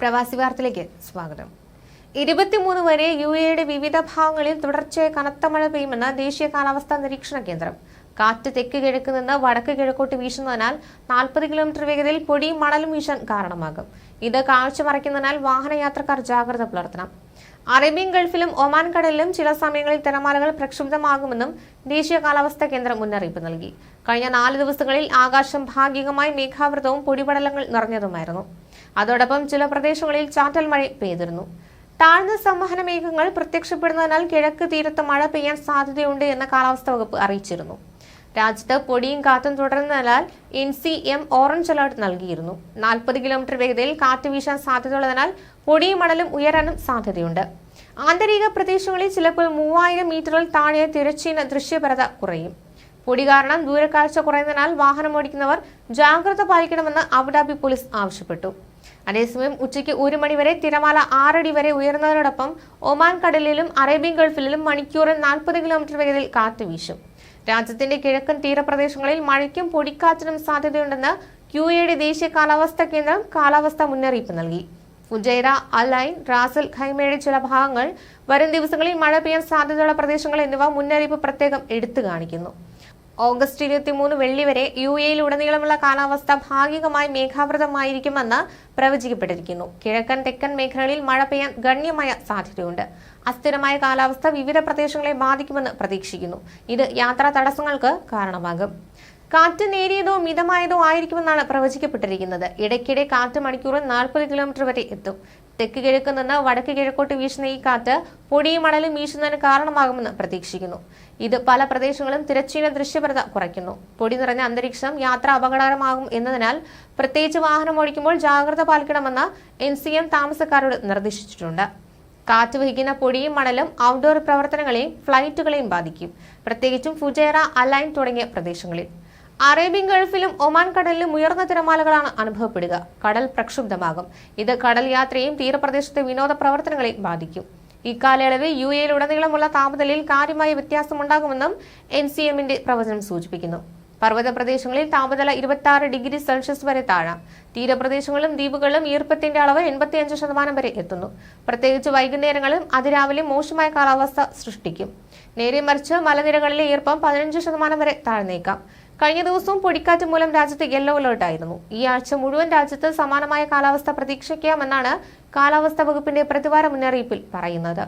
പ്രവാസി വാർത്തയിലേക്ക് സ്വാഗതം. ഇരുപത്തിമൂന്ന് വരെ യു എയുടെ വിവിധ ഭാഗങ്ങളിൽ തുടർച്ചയായി കനത്ത മഴ പെയ്യുമെന്ന് ദേശീയ കാലാവസ്ഥാ നിരീക്ഷണ കേന്ദ്രം. കാറ്റ് തെക്ക് കിഴക്ക് നിന്ന് വടക്ക് കിഴക്കോട്ട് വീശുന്നതിനാൽ നാൽപ്പത് കിലോമീറ്റർ വേഗതയിൽ പൊടിയും മണലും വീശാൻ കാരണമാകും. ഇത് കാഴ്ച മറയ്ക്കുന്നതിനാൽ വാഹനയാത്രക്കാർ ജാഗ്രത പുലർത്തണം. അറേബ്യൻ ഗൾഫിലും ഒമാൻ കടലിലും ചില സമയങ്ങളിൽ തിരമാലകൾ പ്രക്ഷുബ്ധമാകുമെന്നും ദേശീയ കാലാവസ്ഥാ കേന്ദ്രം മുന്നറിയിപ്പ് നൽകി. കഴിഞ്ഞ നാല് ദിവസങ്ങളിൽ ആകാശം ഭാഗികമായി മേഘാവൃതവും പൊടിപടലങ്ങൾ നിറഞ്ഞതുമായിരുന്നു. അതോടൊപ്പം ചില പ്രദേശങ്ങളിൽ ചാറ്റൽ മഴ പെയ്തിരുന്നു. താഴ്ന്ന സംവഹന മേഘങ്ങൾ പ്രത്യക്ഷപ്പെടുന്നതിനാൽ കിഴക്ക് തീരത്ത് മഴ പെയ്യാൻ സാധ്യതയുണ്ട് എന്ന് കാലാവസ്ഥാ വകുപ്പ് അറിയിച്ചിരുന്നു. രാജ്യത്ത് പൊടിയും കാറ്റും തുടരുന്നതിനാൽ N C M orange alert നൽകിയിരുന്നു. നാൽപ്പത് കിലോമീറ്റർ വേഗതയിൽ കാറ്റ് വീശാൻ സാധ്യതയുള്ളതിനാൽ പൊടിയും മണലും ഉയരാനും സാധ്യതയുണ്ട്. ആന്തരിക പ്രദേശങ്ങളിൽ ചിലപ്പോൾ മൂവായിരം മീറ്ററിൽ താഴെ തിരച്ചീന ദൃശ്യപരത കുറയും. പൊടി കാരണം ദൂരക്കാഴ്ച കുറയുന്നതിനാൽ വാഹനം ഓടിക്കുന്നവർ ജാഗ്രത പാലിക്കണമെന്ന് അബുദാബി പോലീസ് ആവശ്യപ്പെട്ടു. അതേസമയം ഉച്ചയ്ക്ക് ഒരു മണിവരെ തിരമാല ആറടി വരെ ഉയർന്നതിനോടൊപ്പം ഒമാൻ കടലിലും അറേബ്യൻ ഗൾഫിലും മണിക്കൂറിൽ നാൽപ്പത് കിലോമീറ്റർ വേഗതയിൽ കാറ്റ് വീശും. രാജ്യത്തിന്റെ കിഴക്കൻ തീരപ്രദേശങ്ങളിൽ മഴയ്ക്കും പൊടിക്കാറ്റിനും സാധ്യതയുണ്ടെന്ന് ക്യു എയുടെ ദേശീയ കാലാവസ്ഥാ കേന്ദ്രം കാലാവസ്ഥാ മുന്നറിയിപ്പ് നൽകി. ഫുജൈറ അലൈൻ റാസൽ ഖൈമയുടെ ചില ഭാഗങ്ങൾ വരും ദിവസങ്ങളിൽ മഴ പെയ്യാൻ സാധ്യതയുള്ള പ്രദേശങ്ങൾ എന്നിവ മുന്നറിയിപ്പ് പ്രത്യേകം എടുത്തു കാണിക്കുന്നു. ഓഗസ്റ്റ് ഇരുപത്തിമൂന്ന് വെള്ളി വരെ യു എയിൽ ഉടനീളമുള്ള കാലാവസ്ഥ ഭാഗികമായി മേഘാവൃതമായിരിക്കുമെന്ന് പ്രവചിക്കപ്പെട്ടിരിക്കുന്നു. കിഴക്കൻ തെക്കൻ മേഖലകളിൽ മഴ പെയ്യാൻ ഗണ്യമായ സാധ്യതയുണ്ട്. അസ്ഥിരമായ കാലാവസ്ഥ വിവിധ പ്രദേശങ്ങളെ ബാധിക്കുമെന്ന് പ്രതീക്ഷിക്കുന്നു. ഇത് യാത്രാ തടസ്സങ്ങൾക്ക് കാരണമാകും. കാറ്റ് നേരിയതോ മിതമായതോ ആയിരിക്കുമെന്നാണ് പ്രവചിക്കപ്പെട്ടിരിക്കുന്നത്. ഇടയ്ക്കിടെ കാറ്റ് മണിക്കൂറിൽ നാൽപ്പത് കിലോമീറ്റർ വരെ എത്തും. തെക്ക് കിഴക്ക് നിന്ന് വടക്ക് കിഴക്കോട്ട് വീശുന്ന ഈ കാറ്റ് പൊടിയും മണലും വീശുന്നതിന് കാരണമാകുമെന്ന് പ്രതീക്ഷിക്കുന്നു. ഇത് പല പ്രദേശങ്ങളും തിരച്ചീന ദൃശ്യപരത കുറയ്ക്കുന്നു. പൊടി നിറഞ്ഞ അന്തരീക്ഷം യാത്ര അപകടകരമാകും എന്നതിനാൽ പ്രത്യേകിച്ച് വാഹനം ഓടിക്കുമ്പോൾ ജാഗ്രത പാലിക്കണമെന്ന് എൻ സി എം താമസക്കാരോട് നിർദ്ദേശിച്ചിട്ടുണ്ട്. കാറ്റ് വഹിക്കുന്ന പൊടിയും മണലും ഔട്ട്ഡോർ പ്രവർത്തനങ്ങളെയും ഫ്ലൈറ്റുകളെയും ബാധിക്കും. പ്രത്യേകിച്ചും ഫുജേറ അലൈൻ തുടങ്ങിയ പ്രദേശങ്ങളിൽ. അറേബ്യൻ ഗൾഫിലും ഒമാൻ കടലിലും ഉയർന്ന തിരമാലകളാണ് അനുഭവപ്പെടുക. കടൽ പ്രക്ഷുബ്ധമാകും. ഇത് കടൽ യാത്രയും തീരപ്രദേശത്തെ വിനോദ പ്രവർത്തനങ്ങളെയും ബാധിക്കും. ഇക്കാലയളവിൽ യു എയിലുടനീളമുള്ള താപനിലയിൽ കാര്യമായ വ്യത്യാസമുണ്ടാകുമെന്നും എൻ സി എമ്മിന്റെ പ്രവചനം സൂചിപ്പിക്കുന്നു. പർവത പ്രദേശങ്ങളിൽ താപനില ഇരുപത്തി ഡിഗ്രി സെൽഷ്യസ് വരെ താഴാം. തീരപ്രദേശങ്ങളും ദ്വീപുകളിലും ഈർപ്പത്തിന്റെ അളവ് എൺപത്തിയഞ്ച് ശതമാനം വരെ എത്തുന്നു. പ്രത്യേകിച്ച് വൈകുന്നേരങ്ങളിലും അതിരാവിലെ മോശമായ കാലാവസ്ഥ സൃഷ്ടിക്കും. നേരെ മറിച്ച് മലനിരകളിലെ ഈർപ്പം പതിനഞ്ച് ശതമാനം വരെ താഴ്ന്നേക്കാം. കഴിഞ്ഞ ദിവസവും പൊടിക്കാറ്റ് മൂലം രാജ്യത്ത് യെല്ലോ അലേർട്ട് ആയിരുന്നു. ഈ ആഴ്ച മുഴുവൻ രാജ്യത്ത് സമാനമായ കാലാവസ്ഥ പ്രതീക്ഷിക്കാമെന്നാണ് കാലാവസ്ഥാ വകുപ്പിന്റെ പ്രതിവാര മുന്നറിയിപ്പിൽ പറയുന്നത്.